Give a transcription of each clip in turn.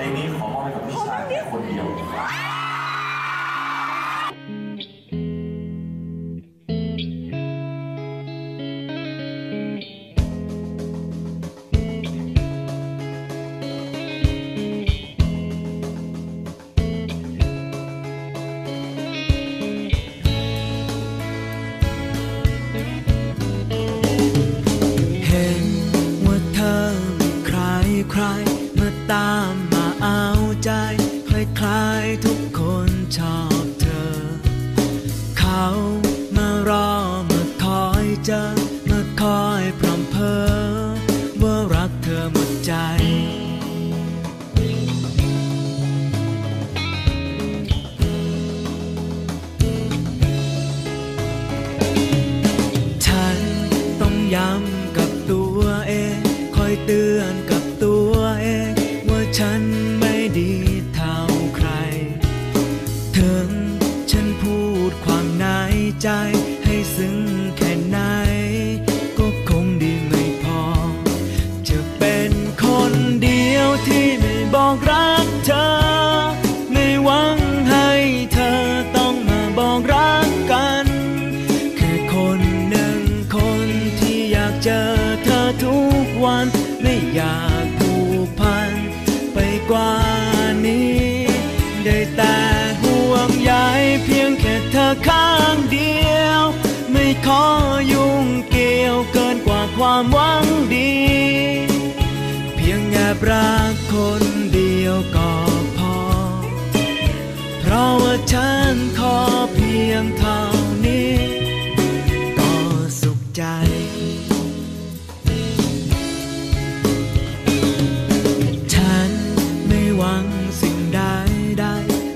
เพลงนี้ขอมอบให้กับพี่ชายคนเดียว คล้ายทุกคนชอบเธอ เขามารอมาคอยเจอมาคอยพรำเพอ ใจให้ซึ้งแค่ไหน ก็คงดีไม่พอ จะเป็นคนเดียวที่ไม่บอกรัก ข้างเดียว ไม่ขอยุ่งเกี่ยวเกินกว่าความหวังดี เพียงแอบรักคนเดียวก็พอ เพราะว่าฉันขอเพียงเท่านี้ ก็สุขใจฉันไม่หวังสิ่งใดใด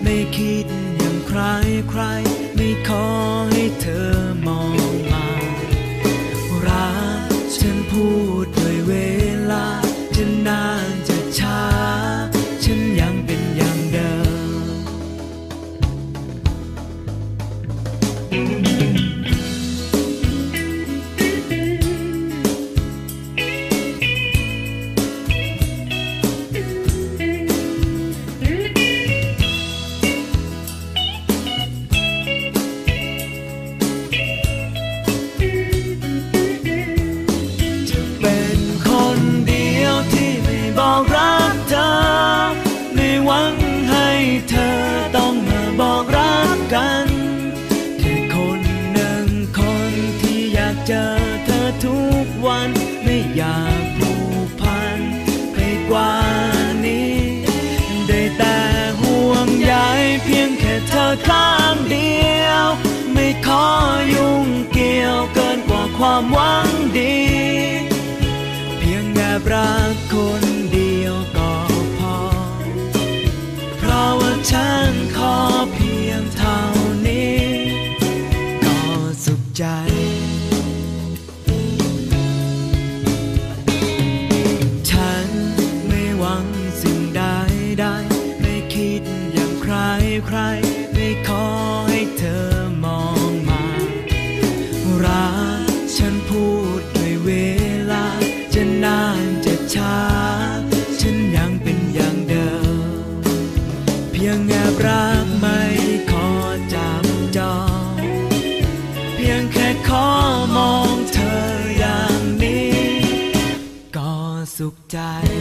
ไม่คิดอย่างใครางเดียว ไม่ขอยุ่งเกี่ยวเกินกว่าความหวังดี เพียงแอบรักคนเดียวก็พอ เพราะว่าฉันขอเพียงเท่านี้ ก็สุขใจ die.